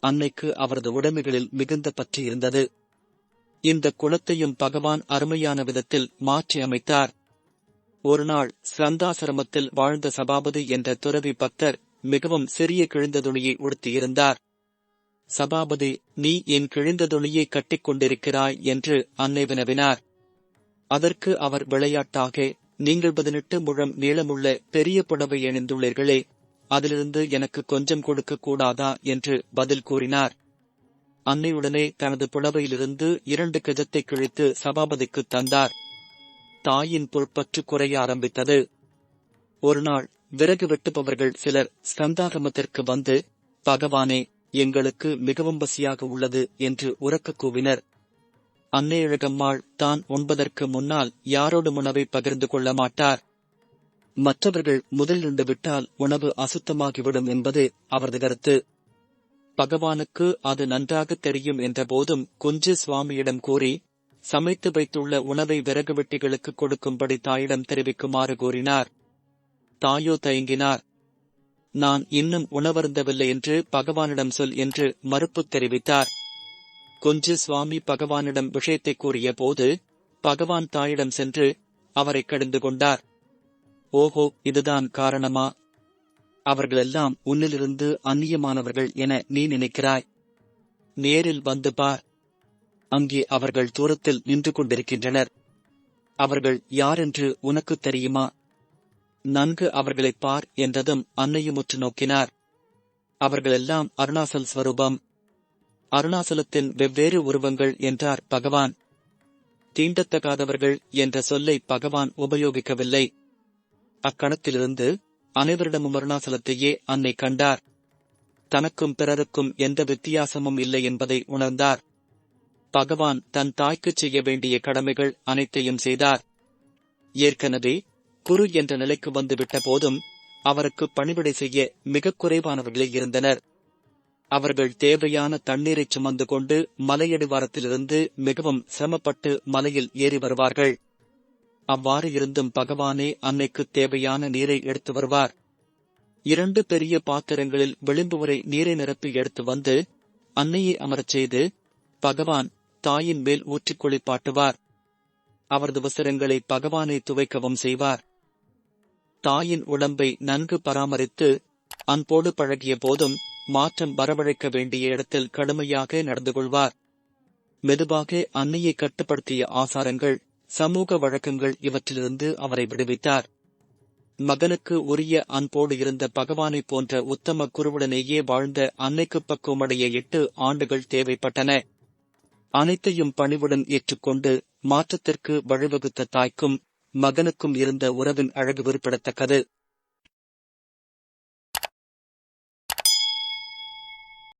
அன்னைக்கு அவரது உடைமைகளில் மிகுந்த பற்றி இருந்தது. இந்த குணத்தையும் பகவான் அருமையான விதத்தில் மாற்றி அமைத்தார். ஒருநாள் சந்தாசிரமத்தில் வாழ்ந்த சபாபதி என்ற துறவி பக்தர் மிகவும் சிறிய கிழிந்த துணியை உடுத்தியிருந்தார். சபாபதி நீ என் கிழிந்த துணியை கட்டிக் கொண்டிருக்கிறாய் என்று அன்னை வினவினார். அதற்கு அவர் விளையாட்டாக நீங்கள் பதினெட்டு முழம் நீளமுள்ள பெரிய புடவை அணிந்துள்ளீர்களே அதிலிருந்து எனக்கு கொஞ்சம் கொடுக்க கூடாதா என்று பதில் கூறினார். அன்னையுடனே தனது புடவையிலிருந்து இரண்டு கஜத்தை கிழித்து சபாபதிக்கு தந்தார். தாயின் பொறுப்பற்று குறைய ஆரம்பித்தது. ஒருநாள் விறகு வெட்டுபவர்கள் சிலர் சந்தாகமத்திற்கு வந்து பகவானே எங்களுக்கு மிகவும் பசியாக உள்ளது என்று உறக்க கூவினர். அன்னையழகம்மாள் தான் உண்பதற்கு முன்னால் யாரோடு உணவை பகிர்ந்து கொள்ள மாட்டார். மற்றவர்கள் முதலிருந்து விட்டால் உணவு அசுத்தமாகிவிடும் என்பது அவரது கருத்து. பகவானுக்கு அது நன்றாக தெரியும் என்ற போதும் குஞ்சு சுவாமியிடம் கூறி சமைத்து வைத்துள்ள உணவை விறகு வெட்டிகளுக்கு கொடுக்கும்படி தாயிடம் தெரிவிக்குமாறு கூறினார். தாயோ தயங்கினார். நான் இன்னும் உணவருந்தவில்லை என்று பகவானிடம் சொல் என்று மறுப்பு தெரிவித்தார். கொஞ்சு சுவாமி பகவானிடம் விஷயத்தை கூறிய போது பகவான் தாயிடம் சென்று அவரை கடிந்து கொண்டார். ஓஹோ இதுதான் காரணமா? அவர்களெல்லாம் உன்னிலிருந்து அந்நியமானவர்கள் என நீ நினைக்கிறாய். நேரில் வந்து பார். அங்கே அவர்கள் தூரத்தில் நின்று கொண்டிருக்கின்றனர். அவர்கள் யாரென்று உனக்கு தெரியுமா? நன்கு அவர்களைப் பார் என்றதும் அன்னையும் உற்று நோக்கினார். அவர்களெல்லாம் அருணாசல் ஸ்வரூபம். அருணாசலத்தின் வெவ்வேறு உருவங்கள் என்றார் பகவான். தீண்டத்தகாதவர்கள் என்ற சொல்லை பகவான் உபயோகிக்கவில்லை. அக்கணத்திலிருந்து அனைவரிடமும் அருணாசலத்தையே அன்னை கண்டார். தனக்கும் பிறருக்கும் எந்த வித்தியாசமும் இல்லை என்பதை உணர்ந்தார். பகவான் தன் தாய்க்குச் செய்ய வேண்டிய கடமைகள் அனைத்தையும் செய்தார். ஏற்கனவே குரு என்ற நிலைக்கு வந்துவிட்ட போதும் அவருக்கு பணிவிடை செய்ய மிகக் குறைவானவர்களே இருந்தனர். அவர்கள் தேவையான தண்ணீரை சுமந்து கொண்டு மலையடிவாரத்திலிருந்து மிகவும் சிரமப்பட்டு மலையில் ஏறி வருவார்கள். அவ்வாறு இருந்தும் பகவானே அன்னைக்கு தேவையான நீரை எடுத்து வருவார். இரண்டு பெரிய பாத்திரங்களில் விளிம்பு வரை நீரை நிரப்பி எடுத்து வந்து அன்னையை அமரச் செய்து பகவான் தாயின் மேல் ஊற்றிக் குளிப்பாட்டுவார் அவரது வசரங்களை பகவானை துவைக்கவும் செய்வார். தாயின் உடம்பை நன்கு பராமரித்து அன்போடு பழகிய போதும் மாற்றம் வரவழைக்க வேண்டிய இடத்தில் கடுமையாக நடந்து கொள்வார். மெதுவாக அன்னையை கட்டுப்படுத்திய ஆசாரங்கள் சமூக வழக்கங்கள் இவற்றிலிருந்து அவரை விடுவித்தார். மகனுக்கு உரிய அன்போடு இருந்த பகவானைப் போன்ற உத்தம குருவுடனேயே வாழ்ந்த அன்னைக்கு பக்குவமடைய எட்டு ஆண்டுகள் தேவைப்பட்டன. அனைத்தையும் பணிவுடன் ஏற்றுக்கொண்டு மாற்றத்திற்கு வழிவகுத்த தாய்க்கும் மகனுக்கும் இருந்த உறவின் அழகு குறிப்பிடத்தக்கது